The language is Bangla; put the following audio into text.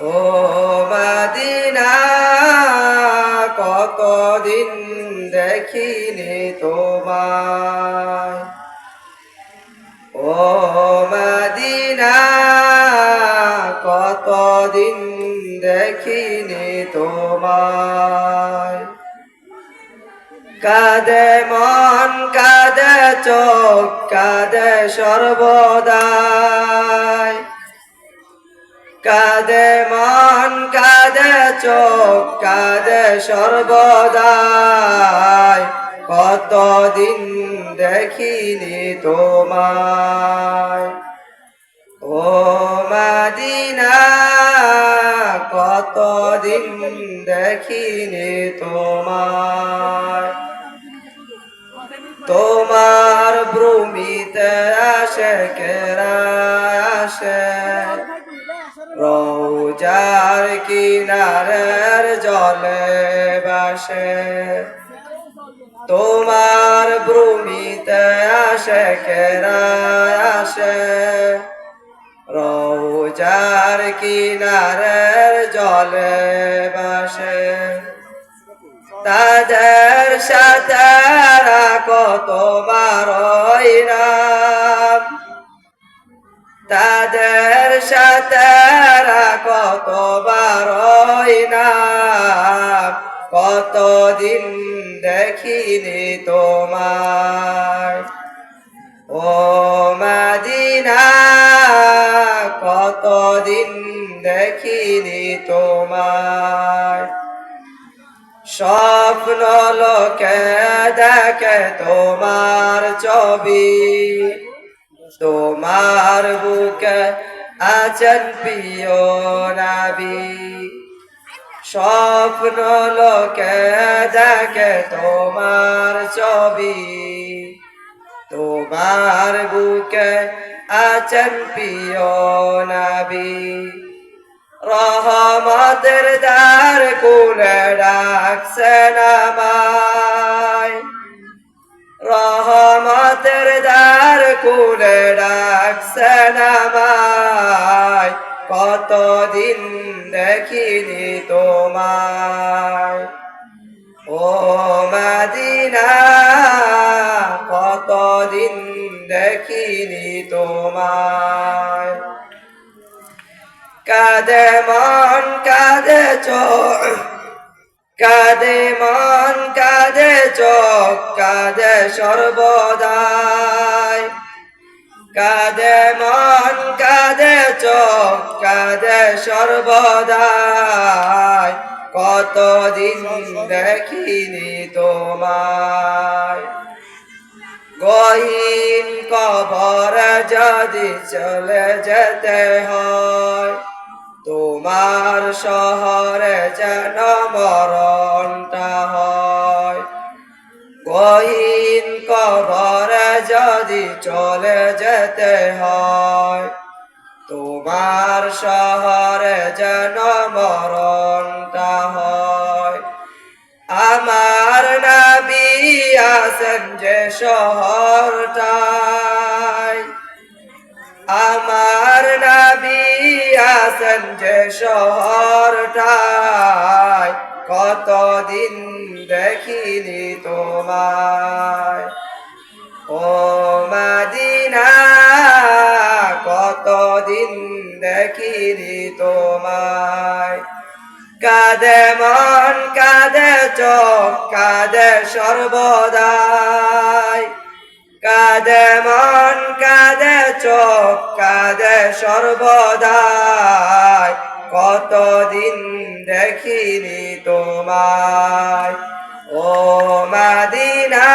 ও কতদিন দেখিনি তোমায়। ও মদিনা কতদিন দেখিনি তোমায়। কাদে মন, কাদে চোখ, কাদে সর্বদাই। কাদে মন, কাদে চোখ, কাদে সর্বদাই। কতদিন দেখিনি তোমায়। ও মাদিনা, কতদিন দেখিনি তোমায়। তোমার ভ্রমিতে আসে কেরা আসে। রৌজার কিনারের জলে বাসে তোমার ভ্রমিতে আসে কেরা আসে। রৌজার কিনারের জলে বাসে তাদের সাথে কত নাম তাদের সাথে কত নাম কতদিন দেখিনি তোমার। ও মাদিনা, কতদিন দেখিনি তোমার। স্বপ্ন লোকে দেখে তোমার ছবি। তোমার বুকে আছেন প্রিয় নাবি। স্বপ্ন লোকে দেখে তোমার ছবি। তোমার বুকে আছেন প্রিয় নাবি। রহমতের দ্বার কুলে ডাকছেন আমায়। রহমতের দ্বার কুলে ডাকছেন আমায় কতদিন দেখিনি তোমায়। ও মাদিনা, কতদিন দেখিনি তোমায়। কাদে মন, কাদে চোখ কাদে মন, কাদে চোখ, কাদে সর্বদাই। কাদে মন, কাদে চোখ, কাদে সর্বদাই। কতদিন দেখিনি তোমায়। গহীন কবর যদি চলে যেতে হয় তোমার শহরে যেন মরণটা হয়। গহীন কবরে যদি চলে যেতে হয়, তোমার শহরে যেন মরণটা হয়। আমার নাবি আছেন যে শহরটায় আছেন যে শহরটায় কতদিন দেখিনি তোমায়? ও মাদিনা, কতদিন দেখিনি তোমায়? কাদে মন, কাদে চোখ, কাদে সর্বদাই। কাদে মন কাদে সর্বদাই। কতদিন দেখিনি তোমায়। ও মাদিনা